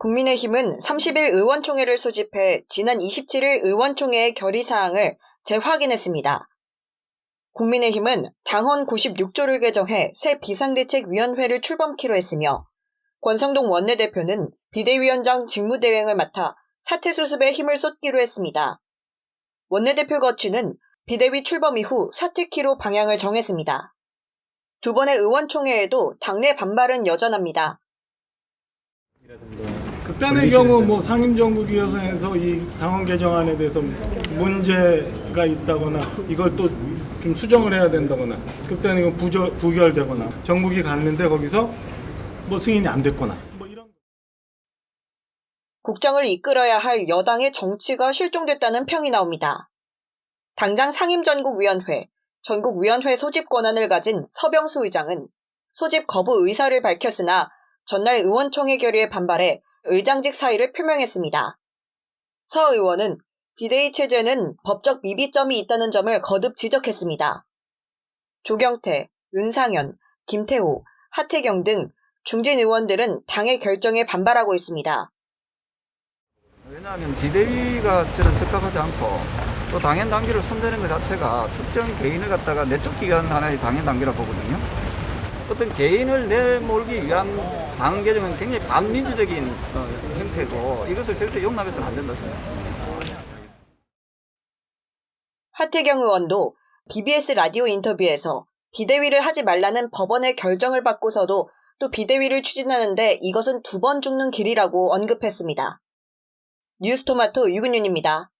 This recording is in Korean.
국민의힘은 30일 의원총회를 소집해 지난 27일 의원총회의 결의사항을 재확인했습니다. 국민의힘은 당헌 96조를 개정해 새 비상대책위원회를 출범키로 했으며 권성동 원내대표는 비대위원장 직무대행을 맡아 사태 수습에 힘을 쏟기로 했습니다. 원내대표 거취는 비대위 출범 이후 사퇴키로 방향을 정했습니다. 두 번의 의원총회에도 당내 반발은 여전합니다. 극단의 경우 뭐 상임정국위원회에서 이 당원 개정안에 대해서 문제가 있다거나 이걸 또 좀 수정을 해야 된다거나 극단의 경우 부절, 부결되거나 정국이 갔는데 거기서 뭐 승인이 안 됐거나 뭐 이런 국정을 이끌어야 할 여당의 정치가 실종됐다는 평이 나옵니다. 당장 상임전국위원회, 전국위원회 소집 권한을 가진 서병수 의장은 소집 거부 의사를 밝혔으나 전날 의원총회 결의에 반발해 의장직 사의를 표명했습니다. 서 의원은 비대위 체제는 법적 미비점이 있다는 점을 거듭 지적했습니다. 조경태, 윤상현, 김태호, 하태경 등 중진 의원들은 당의 결정에 반발하고 있습니다. 왜냐하면 비대위가 저는 적합하지 않고 또 당연 단계를 손대는 것 자체가 특정 개인을 갖다가 내쫓기 위한 하나의 당연 단계라 보거든요. 어떤 개인을 내몰기 위한 당 개정은 굉장히 반민주적인 어, 형태고 이것을 절대 용납해서는 안 된다 생각합니다. 하태경 의원도 BBS 라디오 인터뷰에서 비대위를 하지 말라는 법원의 결정을 받고서도 또 비대위를 추진하는데 이것은 두 번 죽는 길이라고 언급했습니다. 뉴스토마토 유근윤입니다.